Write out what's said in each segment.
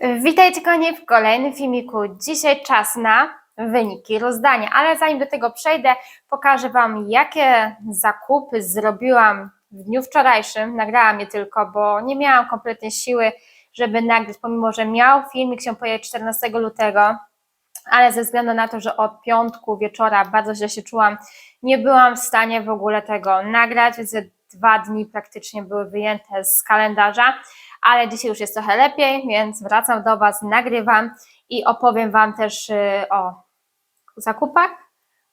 Witajcie kochani w kolejnym filmiku. Dzisiaj czas na wyniki rozdania, ale zanim do tego przejdę, pokażę Wam jakie zakupy zrobiłam w dniu wczorajszym. Nagrałam je tylko, bo nie miałam kompletnie siły, żeby nagrać, pomimo że miał filmik się pojawić 14 lutego, ale ze względu na to, że od piątku wieczora bardzo źle się czułam, nie byłam w stanie w ogóle tego nagrać, więc dwa dni praktycznie były wyjęte z kalendarza ale dzisiaj już jest trochę lepiej, więc wracam do Was, nagrywam i opowiem Wam też y, o zakupach,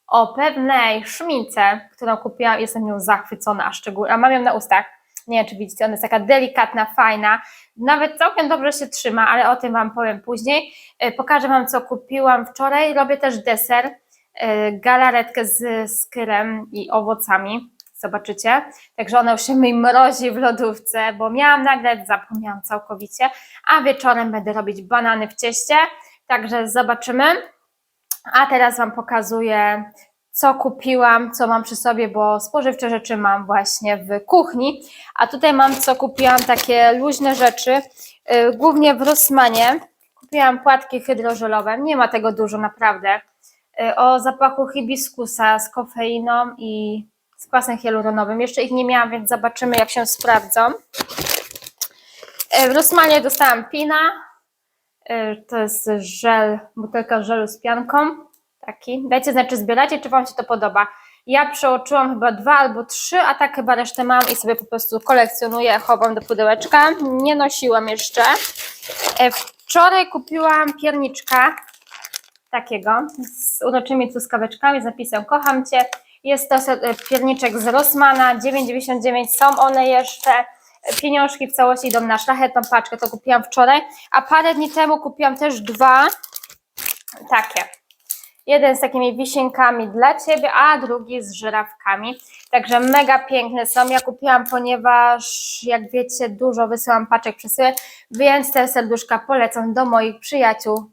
o pewnej szmince, którą kupiłam, jestem nią zachwycona, a szczególnie, a mam ją na ustach, nie wiem czy widzicie, ona jest taka delikatna, fajna, nawet całkiem dobrze się trzyma, ale o tym Wam powiem później. Y, Pokażę Wam co kupiłam wczoraj, robię też deser, y, galaretkę z skyrem i owocami, zobaczycie. Także ona już się mi mrozi w lodówce, bo miałam nagrać, zapomniałam całkowicie, a wieczorem będę robić banany w cieście, także zobaczymy. A teraz Wam pokazuję, co kupiłam, co mam przy sobie, bo spożywcze rzeczy mam właśnie w kuchni, a tutaj mam, co kupiłam, takie luźne rzeczy, yy, głównie w Rossmanie. Kupiłam płatki hydrożelowe, nie ma tego dużo naprawdę, yy, o zapachu hibiskusa z kofeiną i z kwasem hialuronowym. Jeszcze ich nie miałam, więc zobaczymy, jak się sprawdzą. E, W Rossmanie dostałam Pina. E, To jest żel, butelka żelu z pianką. Taki. Dajcie znać, czy zbieracie, czy Wam się to podoba. Ja przeoczyłam chyba dwa albo trzy, a tak chyba resztę mam i sobie po prostu kolekcjonuję, chowam do pudełeczka. Nie nosiłam jeszcze. E, Wczoraj kupiłam pierniczka takiego z uroczymi truskaweczkami z napisem Kocham Cię. Jest to se- pierniczek z Rossmana, 9,99 są one jeszcze. Pieniążki w całości idą na szlachetną paczkę, to kupiłam wczoraj, a parę dni temu kupiłam też dwa takie. Jeden z takimi wisienkami dla Ciebie, a drugi z żyrawkami. Także mega piękne są. Ja kupiłam, ponieważ jak wiecie, dużo wysyłam paczek przesyłek, więc te serduszka polecam do moich przyjaciół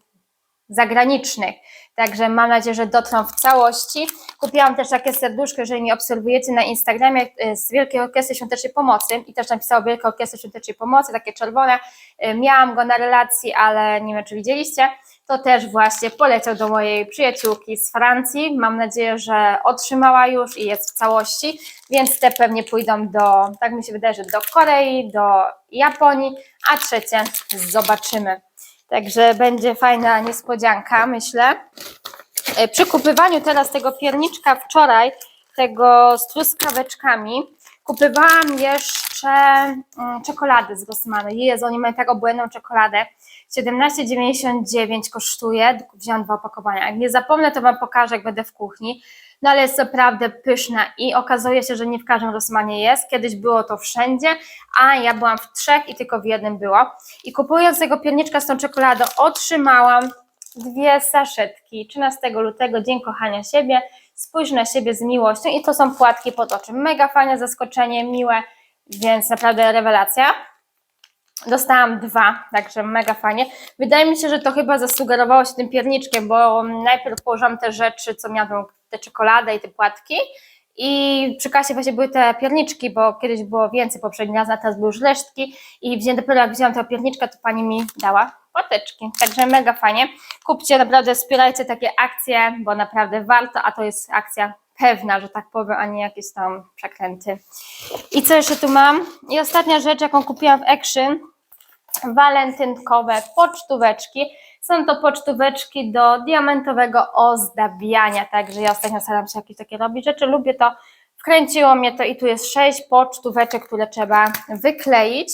zagranicznych. Także mam nadzieję, że dotrą w całości. Kupiłam też takie serduszko, jeżeli mnie obserwujecie na Instagramie y, z Wielkiej Orkiestry Świątecznej Pomocy i też napisało Wielka Orkiestra Świątecznej Pomocy, takie czerwone. Y, Miałam go na relacji, ale nie wiem, czy widzieliście. To też właśnie poleciał do mojej przyjaciółki z Francji. Mam nadzieję, że otrzymała już i jest w całości, więc te pewnie pójdą do, tak mi się wydaje, że do Korei, do Japonii, a trzecie zobaczymy. Także będzie fajna niespodzianka, myślę. E, Przy kupywaniu teraz tego pierniczka wczoraj, tego z truskaweczkami, kupywałam jeszcze mm, czekolady z Rossmanu. Jezu, oni mają tak obłędną czekoladę. 17,99 kosztuje. Wziąłam dwa opakowania. Jak nie zapomnę, to Wam pokażę, jak będę w kuchni. No ale jest naprawdę pyszna i okazuje się, że nie w każdym Rossmanie jest. Kiedyś było to wszędzie, a ja byłam w trzech i tylko w jednym było. I kupując tego pierniczka z tą czekoladą, otrzymałam dwie saszetki 13 lutego, Dzień Kochania Siebie. Spójrz na siebie z miłością i to są płatki pod oczy. Mega fajne zaskoczenie, miłe, więc naprawdę rewelacja. Dostałam dwa, także mega fajnie. Wydaje mi się, że to chyba zasugerowało się tym pierniczkiem, bo najpierw położyłam te rzeczy, co miałam, tę czekoladę i te płatki. I przy kasie właśnie były te pierniczki, bo kiedyś było więcej poprzedni raz, a teraz były już resztki. I wzię- dopiero jak wzięłam tę pierniczkę, to pani mi dała płateczki. Także mega fajnie. Kupcie, naprawdę wspierajcie takie akcje, bo naprawdę warto, a to jest akcja pewna, że tak powiem, a nie jakieś tam przekręty. I co jeszcze tu mam? I ostatnia rzecz, jaką kupiłam w Action, walentynkowe pocztóweczki. Są to pocztóweczki do diamentowego ozdabiania, także ja ostatnio staram się jakieś takie robić rzeczy, lubię to, wkręciło mnie to i tu jest sześć pocztóweczek, które trzeba wykleić.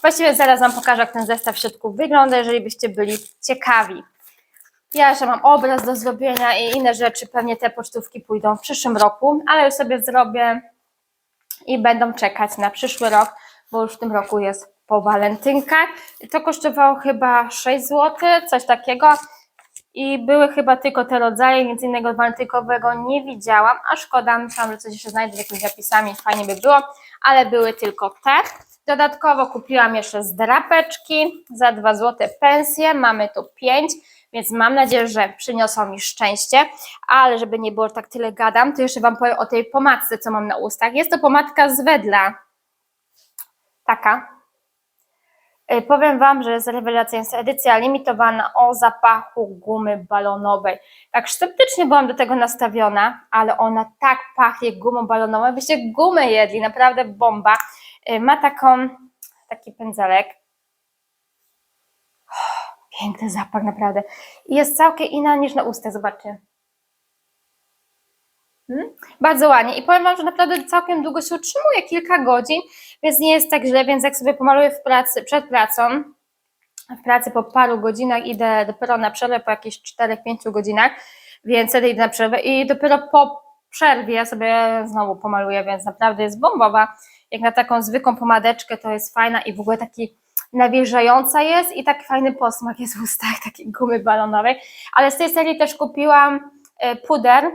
Właściwie zaraz Wam pokażę, jak ten zestaw w środku wygląda, jeżeli byście byli ciekawi. Ja jeszcze mam obraz do zrobienia i inne rzeczy, pewnie te pocztówki pójdą w przyszłym roku, ale już sobie zrobię i będą czekać na przyszły rok, bo już w tym roku jest po walentynkach. To kosztowało chyba 6 zł, coś takiego. I były chyba tylko te rodzaje, nic innego walentynkowego nie widziałam, a szkoda, myślałam, że coś jeszcze znajdę z jakimiś zapisami, fajnie by było, ale były tylko te. Dodatkowo kupiłam jeszcze zdrapeczki za 2 zł pensję, mamy tu 5, więc mam nadzieję, że przyniosą mi szczęście, ale żeby nie było tak tyle gadam, to jeszcze Wam powiem o tej pomadce, co mam na ustach. Jest to pomadka z Wedla, taka. Y, Powiem Wam, że jest rewelacja, jest edycja limitowana o zapachu gumy balonowej. Tak sceptycznie byłam do tego nastawiona, ale ona tak pachnie gumą balonową, byście gumę jedli, naprawdę bomba. Y, Ma taką, taki pędzelek. Piękny zapach, naprawdę. I jest całkiem inna niż na ustach, zobaczcie. Hmm? Bardzo ładnie i powiem Wam, że naprawdę całkiem długo się utrzymuje, kilka godzin, więc nie jest tak źle, więc jak sobie pomaluję w pracy, przed pracą, w pracy po paru godzinach idę dopiero na przerwę po jakichś 4-5 godzinach, więc wtedy idę na przerwę i dopiero po przerwie sobie znowu pomaluję, więc naprawdę jest bombowa. Jak na taką zwykłą pomadeczkę to jest fajna i w ogóle taki nawilżająca jest i taki fajny posmak jest w ustach, takiej gumy balonowej, ale z tej serii też kupiłam e, puder,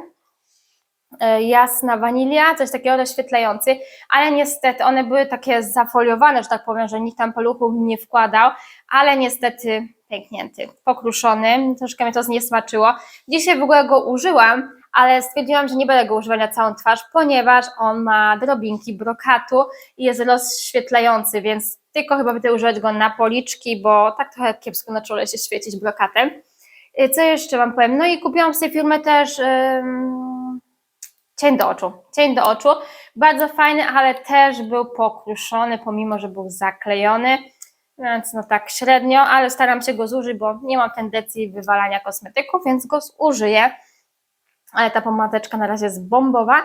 jasna wanilia, coś takiego rozświetlający, ale niestety one były takie zafoliowane, że tak powiem, że nikt tam paluchów nie wkładał, ale niestety pęknięty, pokruszony, troszkę mnie to zniesmaczyło. Dzisiaj w ogóle go użyłam, ale stwierdziłam, że nie będę go używać na całą twarz, ponieważ on ma drobinki brokatu i jest rozświetlający, więc tylko chyba będę używać go na policzki, bo tak trochę kiepsko na czole się świecić brokatem. Y, Co jeszcze Wam powiem? No i kupiłam tej firmy też ym, cień do oczu. Cień do oczu. Bardzo fajny, ale też był pokruszony, pomimo, że był zaklejony. Więc no tak średnio, ale staram się go zużyć, bo nie mam tendencji wywalania kosmetyków, więc go zużyję. Ale ta pomadeczka na razie jest bombowa.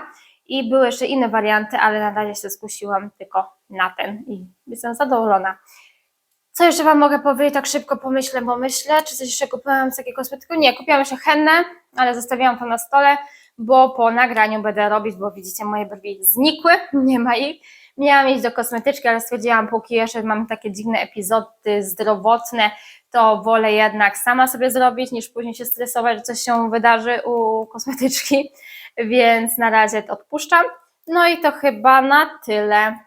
I były jeszcze inne warianty, ale na razie się skusiłam tylko na ten i jestem zadowolona. Co jeszcze Wam mogę powiedzieć? Tak szybko pomyślę, bo myślę, czy coś jeszcze kupiłam z takiego kosmetyku? Nie, kupiłam jeszcze hennę, ale zostawiłam to na stole, bo po nagraniu będę robić, bo widzicie, moje brwi znikły, nie ma ich. Miałam iść do kosmetyczki, ale stwierdziłam, póki jeszcze mam takie dziwne epizody zdrowotne, to wolę jednak sama sobie zrobić, niż później się stresować, że coś się wydarzy u kosmetyczki, więc na razie to odpuszczam. No i to chyba na tyle.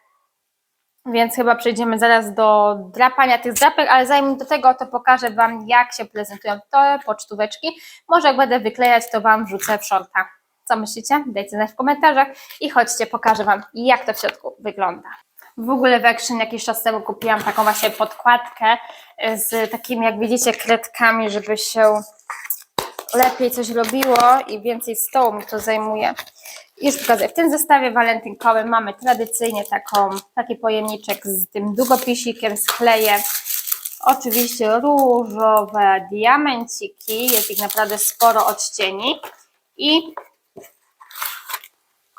Więc chyba przejdziemy zaraz do drapania tych drapek, ale zanim do tego, to pokażę Wam, jak się prezentują te pocztóweczki. Może jak będę wyklejać, to Wam wrzucę w shorta. Co myślicie? Dajcie znać w komentarzach i chodźcie, pokażę Wam, jak to w środku wygląda. W ogóle w Action jakiś czas temu kupiłam taką właśnie podkładkę z takimi, jak widzicie, kredkami, żeby się lepiej coś robiło i więcej stołu mi to zajmuje. Już pokazuję. W tym zestawie walentynkowym mamy tradycyjnie taką, taki pojemniczek z tym długopisikiem, z klejem. Oczywiście różowe diamenciki, jest ich naprawdę sporo odcieni. I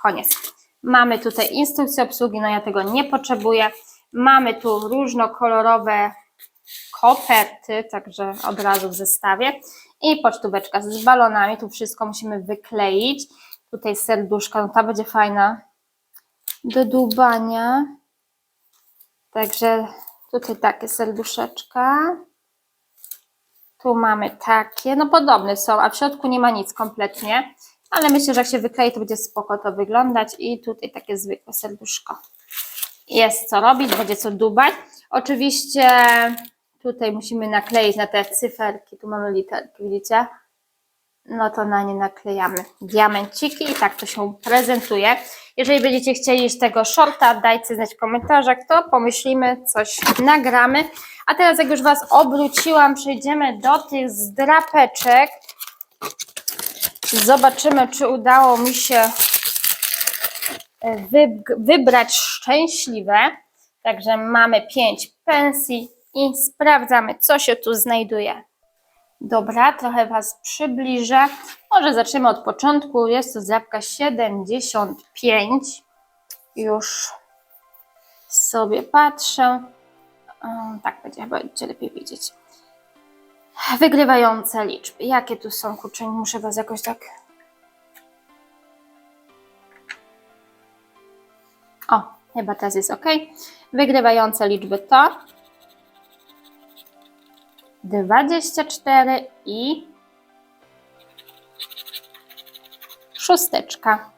koniec. Mamy tutaj instrukcję obsługi, no ja tego nie potrzebuję. Mamy tu różnokolorowe koperty, także od razu w zestawie. I pocztóweczka z balonami, tu wszystko musimy wykleić. Tutaj serduszka, no ta będzie fajna do dłubania. Także tutaj takie serduszeczka. Tu mamy takie, no podobne są, a w środku nie ma nic kompletnie. Ale myślę, że jak się wyklei, to będzie spoko to wyglądać. I tutaj takie zwykłe serduszko. Jest co robić, będzie co dubać. Oczywiście tutaj musimy nakleić na te cyferki, tu mamy literki, widzicie? No to na nie naklejamy diamenciki i tak to się prezentuje. Jeżeli będziecie chcieli z tego shorta, dajcie znać w komentarzach, to pomyślimy, coś nagramy. A teraz jak już Was obróciłam, przejdziemy do tych zdrapeczek. Zobaczymy, czy udało mi się wy, wybrać szczęśliwe. Także mamy 5 pensji i sprawdzamy, co się tu znajduje. Dobra, trochę Was przybliżę. Może zaczniemy od początku. Jest to zdrabka 75. Już sobie patrzę. Tak będzie chyba lepiej widzieć. Wygrywające liczby. Jakie tu są kurczę? Muszę Was jakoś tak. O, chyba teraz jest ok. Wygrywające liczby to 24 i szósteczka.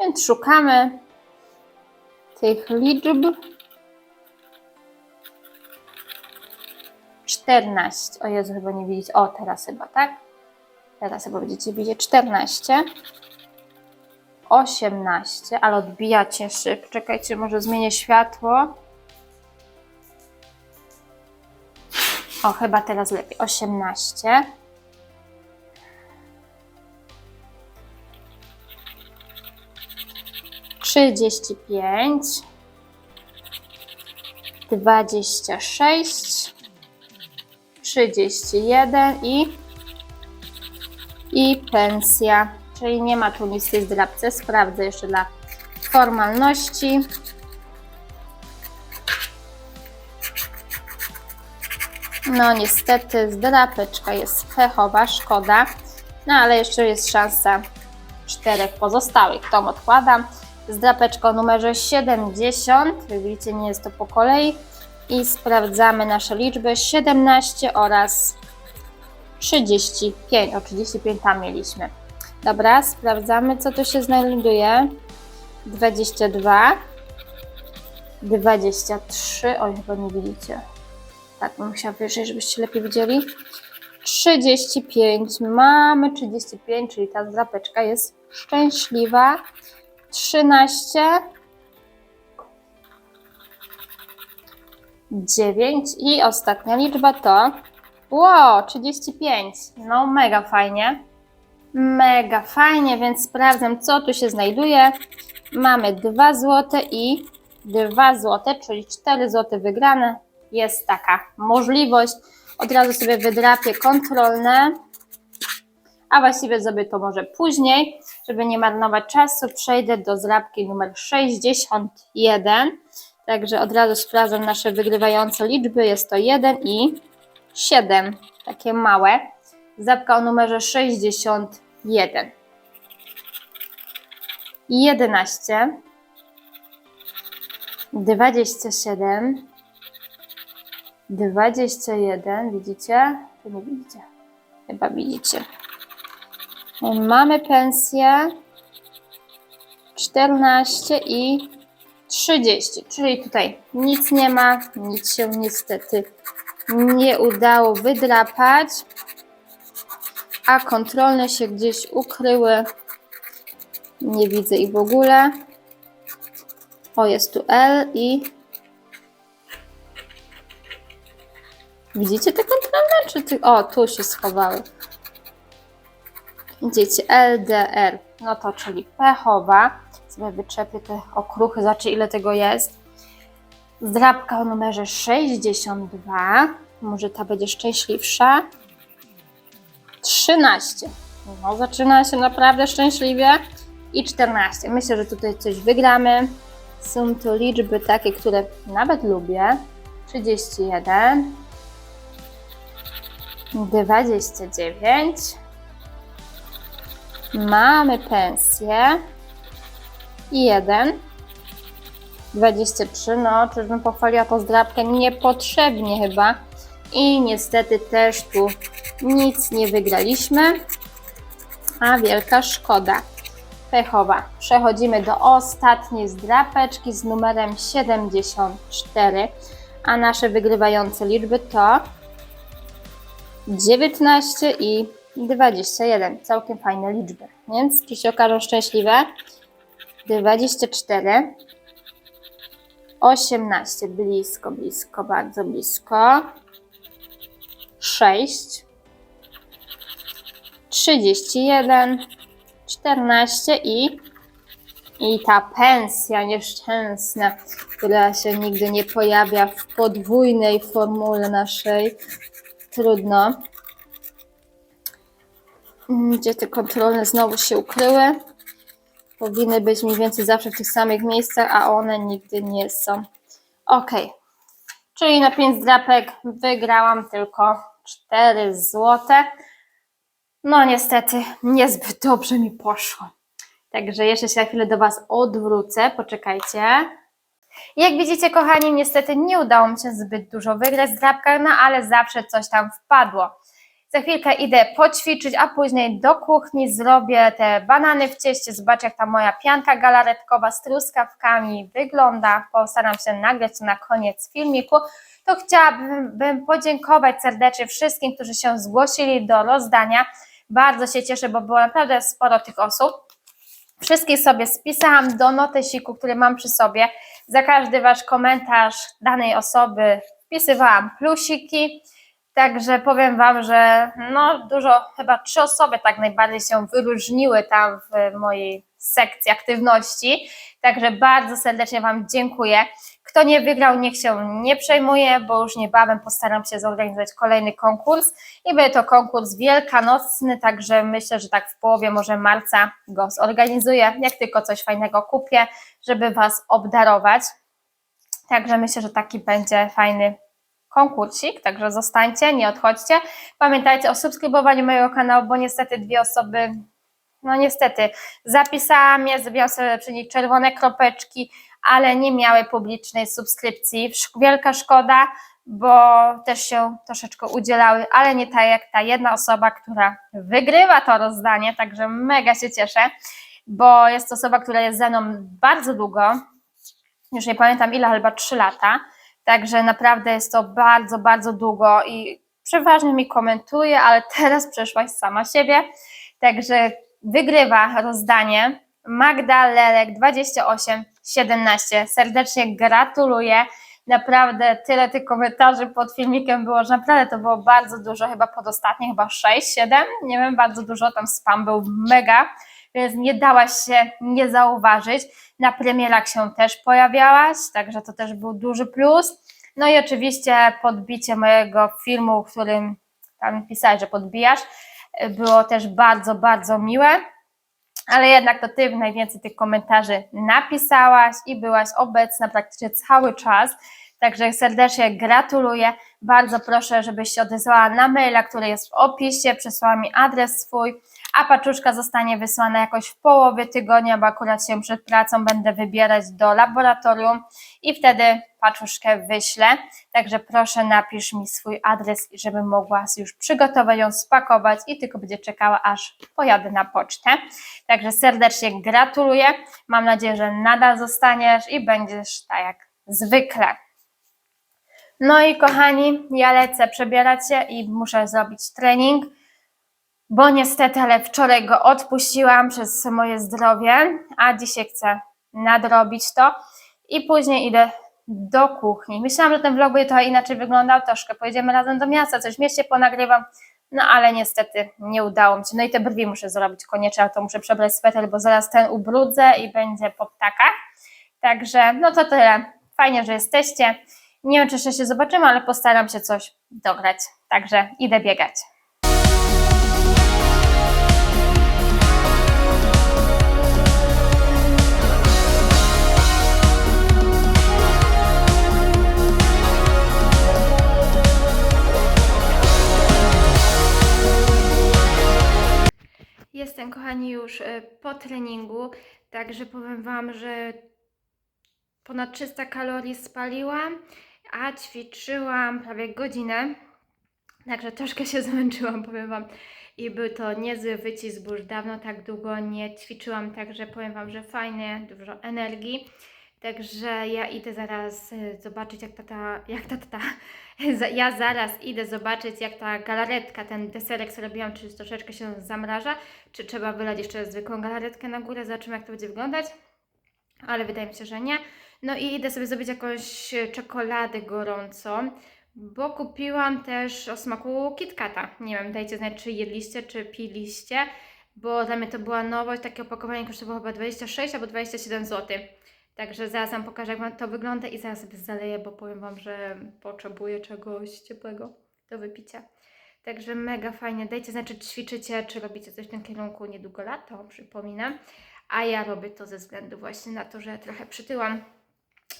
Więc szukamy tych liczb. 14. O Jezu, chyba nie widzieć. O, teraz chyba, tak? Teraz chyba będziecie widzieć 14. 18, ale odbijacie szyb. Czekajcie, może zmienię światło. O, chyba teraz lepiej. 18. Trzydzieści pięć, dwadzieścia sześć, trzydzieści jeden i i pensja, czyli nie ma tu nic w tej zdrabce. Sprawdzę jeszcze dla formalności. No niestety zdrapeczka jest pechowa, szkoda. No ale jeszcze jest szansa czterech pozostałych. Tą odkładam. Zdrapeczka o numerze 70. Jak widzicie, nie jest to po kolei. I sprawdzamy nasze liczby 17 oraz 35. O 35 tam mieliśmy. Dobra, sprawdzamy co tu się znajduje. 22. 23. Oj, chyba nie widzicie. Tak, bym musiała wyżej, żebyście lepiej widzieli. 35. Mamy 35, czyli ta zdrapeczka jest szczęśliwa. 13. 9 i ostatnia liczba to Wow, 35. No mega fajnie. Mega fajnie, więc sprawdzam co tu się znajduje. Mamy 2 zł i 2 zł, czyli 4 zł wygrane. Jest taka możliwość. Od razu sobie wydrapię kontrolne. A właściwie zrobię to może później, żeby nie marnować czasu. Przejdę do zrabki numer 61. Także od razu sprawdzam nasze wygrywające liczby. Jest to 1 i 7, takie małe. Zapka o numerze 61. 11, 27, 21, widzicie? Czy nie widzicie? Chyba widzicie. Mamy pensję 14 i 30, czyli tutaj nic nie ma, nic się niestety nie udało wydrapać, a kontrolne się gdzieś ukryły. Nie widzę ich w ogóle. O, jest tu L i. Widzicie te kontrolne? Czy ty... O, tu się schowały. Widzicie, LDR. No to czyli pechowa. Sobie wyczepię te okruchy, zobaczcie ile tego jest. Zdrabka o numerze 62. Może ta będzie szczęśliwsza. 13. No, zaczyna się naprawdę szczęśliwie. I 14. Myślę, że tutaj coś wygramy. Są to liczby takie, które nawet lubię. 31. 29. Mamy pensję. I 1. 23, no czyżbym pochwaliła tą zdrabkę? Niepotrzebnie chyba. I niestety też tu nic nie wygraliśmy. A wielka szkoda. Pechowa. Przechodzimy do ostatniej zdrapeczki z numerem 74. A nasze wygrywające liczby to 19 i 21. Całkiem fajne liczby. Więc czy się okażą szczęśliwe? 24 18, blisko, blisko, bardzo blisko. 6, 31, 14 i, i ta pensja nieszczęsna, która się nigdy nie pojawia w podwójnej formule naszej. Trudno. Gdzie te kontrolne znowu się ukryły? Powinny być mniej więcej zawsze w tych samych miejscach, a one nigdy nie są. Ok, czyli na 5 drapek wygrałam tylko 4 złote. No niestety niezbyt dobrze mi poszło. Także jeszcze się na chwilę do Was odwrócę, poczekajcie. Jak widzicie, kochani, niestety nie udało mi się zbyt dużo wygrać z drapkach, no ale zawsze coś tam wpadło. Za chwilkę idę poćwiczyć, a później do kuchni zrobię te banany w cieście. Zobaczcie, jak ta moja pianka galaretkowa z truskawkami wygląda. Postaram się nagrać to na koniec filmiku. To chciałabym podziękować serdecznie wszystkim, którzy się zgłosili do rozdania. Bardzo się cieszę, bo było naprawdę sporo tych osób. Wszystkich sobie spisałam do notesiku, który mam przy sobie. Za każdy Wasz komentarz danej osoby wpisywałam plusiki. Także powiem Wam, że no dużo, chyba trzy osoby tak najbardziej się wyróżniły tam w mojej sekcji aktywności. Także bardzo serdecznie Wam dziękuję. Kto nie wygrał, niech się nie przejmuje, bo już niebawem postaram się zorganizować kolejny konkurs i będzie to konkurs wielkanocny, także myślę, że tak w połowie może marca go zorganizuję, jak tylko coś fajnego kupię, żeby Was obdarować. Także myślę, że taki będzie fajny konkursik, także zostańcie, nie odchodźcie. Pamiętajcie o subskrybowaniu mojego kanału, bo niestety dwie osoby, no niestety, zapisałam je, zrobiłam sobie przy nich czerwone kropeczki, ale nie miały publicznej subskrypcji. Wielka szkoda, bo też się troszeczkę udzielały, ale nie tak jak ta jedna osoba, która wygrywa to rozdanie, także mega się cieszę, bo jest to osoba, która jest ze mną bardzo długo, już nie pamiętam ile, chyba 3 lata, także naprawdę jest to bardzo, bardzo długo i przeważnie mi komentuje, ale teraz przeszłaś sama siebie, także wygrywa rozdanie Magda Lelek 2817. Serdecznie gratuluję. Naprawdę tyle tych komentarzy pod filmikiem było, że naprawdę to było bardzo dużo, chyba pod ostatnie, chyba 6, 7, nie wiem, bardzo dużo, tam spam był mega, więc nie dałaś się nie zauważyć. Na premierach się też pojawiałaś, także to też był duży plus. No i oczywiście podbicie mojego filmu, w którym tam pisałeś, że podbijasz, było też bardzo, bardzo miłe ale jednak to ty najwięcej tych komentarzy napisałaś i byłaś obecna praktycznie cały czas. Także serdecznie gratuluję. Bardzo proszę, żebyś się odezwała na maila, który jest w opisie, przesłała mi adres swój, a paczuszka zostanie wysłana jakoś w połowie tygodnia, bo akurat się przed pracą będę wybierać do laboratorium i wtedy paczuszkę wyślę. Także proszę napisz mi swój adres, żebym mogła już przygotować ją, spakować i tylko będzie czekała, aż pojadę na pocztę. Także serdecznie gratuluję. Mam nadzieję, że nadal zostaniesz i będziesz tak jak zwykle. No i kochani, ja lecę przebierać się i muszę zrobić trening, bo niestety, ale wczoraj go odpuściłam przez moje zdrowie, a dzisiaj chcę nadrobić to i później idę do kuchni. Myślałam, że ten vlog będzie trochę inaczej wyglądał, troszkę pojedziemy razem do miasta, coś w mieście ponagrywam, no ale niestety nie udało mi się. No i te brwi muszę zrobić koniecznie, ale to muszę przebrać sweter, bo zaraz ten ubrudzę i będzie po ptakach. Także no to tyle. Fajnie, że jesteście. Nie wiem, czy jeszcze się zobaczymy, ale postaram się coś dograć. Także idę biegać. Jestem, kochani, już e, po treningu, także powiem Wam, że ponad 300 kalorii spaliłam, a ćwiczyłam prawie godzinę. Także troszkę się zmęczyłam, powiem Wam. I był to niezły wycisk, już dawno tak długo nie ćwiczyłam, także powiem Wam, że fajnie, dużo energii. Także ja idę zaraz y, zobaczyć, jak tata, jak ta tata, za- ja zaraz idę zobaczyć, jak ta galaretka, ten deserek, co robiłam, czy troszeczkę się zamraża, czy trzeba wylać jeszcze zwykłą galaretkę na górę, zobaczymy, jak to będzie wyglądać. Ale wydaje mi się, że nie. No i idę sobie zrobić jakąś e, czekoladę gorącą, bo kupiłam też o smaku KitKata. Nie wiem, dajcie znać, czy jedliście, czy piliście, bo dla mnie to była nowość. Takie opakowanie kosztowało chyba 26 albo 27 zł. Także zaraz Wam pokażę, jak wam to wygląda i zaraz sobie zaleję, bo powiem Wam, że potrzebuję czegoś ciepłego do wypicia. Także mega fajnie. Dajcie znać, czy ćwiczycie, czy robicie coś w tym kierunku niedługo lato, przypominam. A ja robię to ze względu właśnie na to, że trochę przytyłam,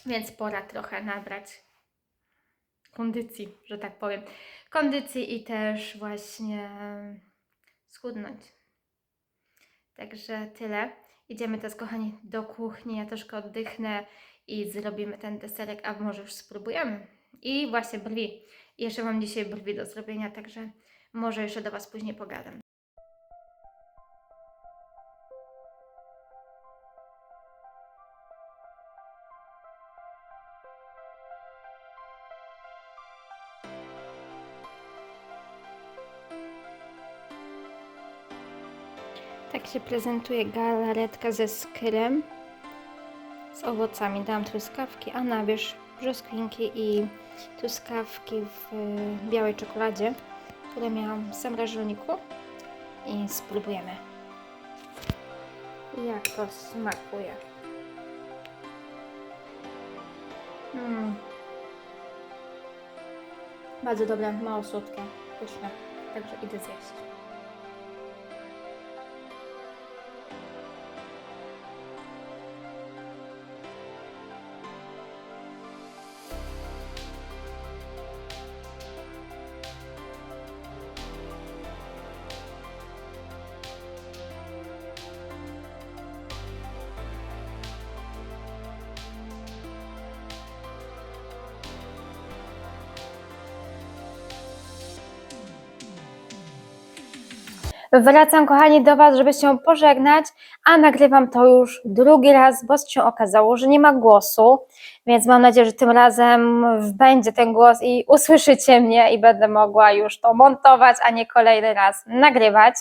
więc pora trochę nabrać kondycji, że tak powiem. Kondycji i też właśnie schudnąć. Także tyle. Idziemy teraz, kochani, do kuchni. Ja troszkę oddychnę i zrobimy ten deserek, a może już spróbujemy. I właśnie brwi. Jeszcze mam dzisiaj brwi do zrobienia, także może jeszcze do Was później pogadam. Tak się prezentuje galaretka ze skrem z owocami. Dałam truskawki, a na wierzch brzoskwinki i truskawki w y, białej czekoladzie, które miałam w zamrażalniku i spróbujemy jak to smakuje. Mm. Bardzo dobre, mało słodkie, pyszne, także idę zjeść. Wracam, kochani, do Was, żeby się pożegnać, a nagrywam to już drugi raz, bo się okazało, że nie ma głosu, więc mam nadzieję, że tym razem będzie ten głos i usłyszycie mnie i będę mogła już to montować, a nie kolejny raz nagrywać.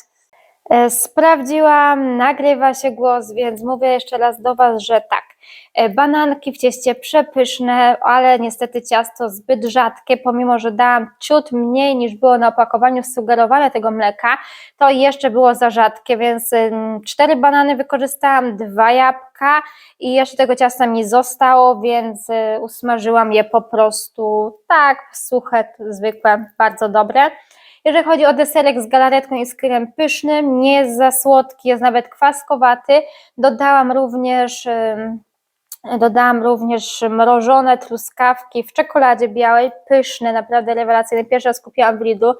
E, Sprawdziłam, nagrywa się głos, więc mówię jeszcze raz do Was, że tak. E, Bananki w cieście przepyszne, ale niestety ciasto zbyt rzadkie, pomimo że dałam ciut mniej niż było na opakowaniu sugerowane tego mleka, to jeszcze było za rzadkie, więc ym, cztery banany wykorzystałam, dwa jabłka i jeszcze tego ciasta mi zostało, więc y, usmażyłam je po prostu tak, suche, zwykłe, bardzo dobre. Jeżeli chodzi o deserek z galaretką i z krem pysznym, nie jest za słodki, jest nawet kwaskowaty. Dodałam również, dodałam również mrożone truskawki w czekoladzie białej, pyszne, naprawdę rewelacyjne. Pierwszy raz kupiłam w Lidlu.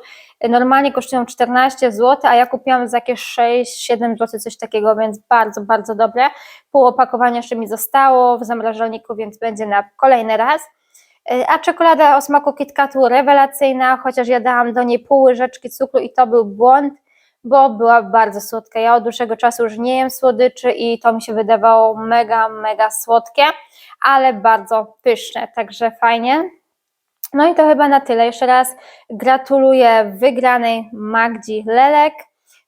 Normalnie kosztują 14 zł, a ja kupiłam za jakieś 6-7 zł, coś takiego, więc bardzo, bardzo dobre. Pół opakowania jeszcze mi zostało w zamrażalniku, więc będzie na kolejny raz. A czekolada o smaku KitKatu rewelacyjna, chociaż ja dałam do niej pół łyżeczki cukru i to był błąd, bo była bardzo słodka. Ja od dłuższego czasu już nie jem słodyczy i to mi się wydawało mega, mega słodkie, ale bardzo pyszne, także fajnie. No i to chyba na tyle. Jeszcze raz gratuluję wygranej Magdzi Lelek.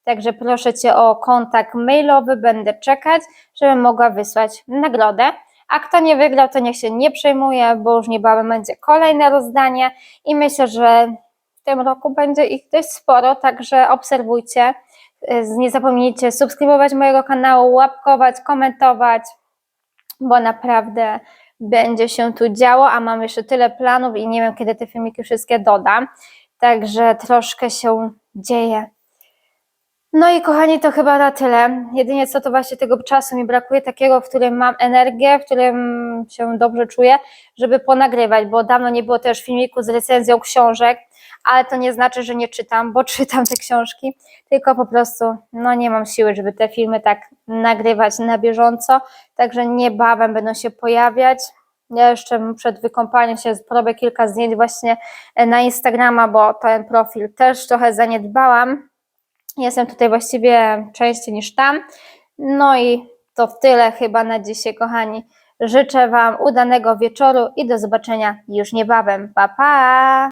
Także proszę Cię o kontakt mailowy, będę czekać, żebym mogła wysłać nagrodę. A kto nie wygrał, to niech się nie przejmuje, bo już niebawem będzie kolejne rozdanie i myślę, że w tym roku będzie ich dość sporo, także obserwujcie. Y, Nie zapomnijcie subskrybować mojego kanału, łapkować, komentować, bo naprawdę będzie się tu działo, a mam jeszcze tyle planów i nie wiem, kiedy te filmiki wszystkie dodam. Także troszkę się dzieje. No i kochani, to chyba na tyle. Jedynie co to właśnie tego czasu mi brakuje, takiego, w którym mam energię, w którym się dobrze czuję, żeby ponagrywać, bo dawno nie było też filmiku z recenzją książek, ale to nie znaczy, że nie czytam, bo czytam te książki, tylko po prostu no nie mam siły, żeby te filmy tak nagrywać na bieżąco, także niebawem będą się pojawiać. Ja jeszcze przed wykąpaniem się zrobię kilka zdjęć właśnie na Instagrama, bo ten profil też trochę zaniedbałam. Jestem tutaj właściwie częściej niż tam. No i to tyle chyba na dzisiaj, kochani. Życzę Wam udanego wieczoru i do zobaczenia już niebawem. Pa, pa!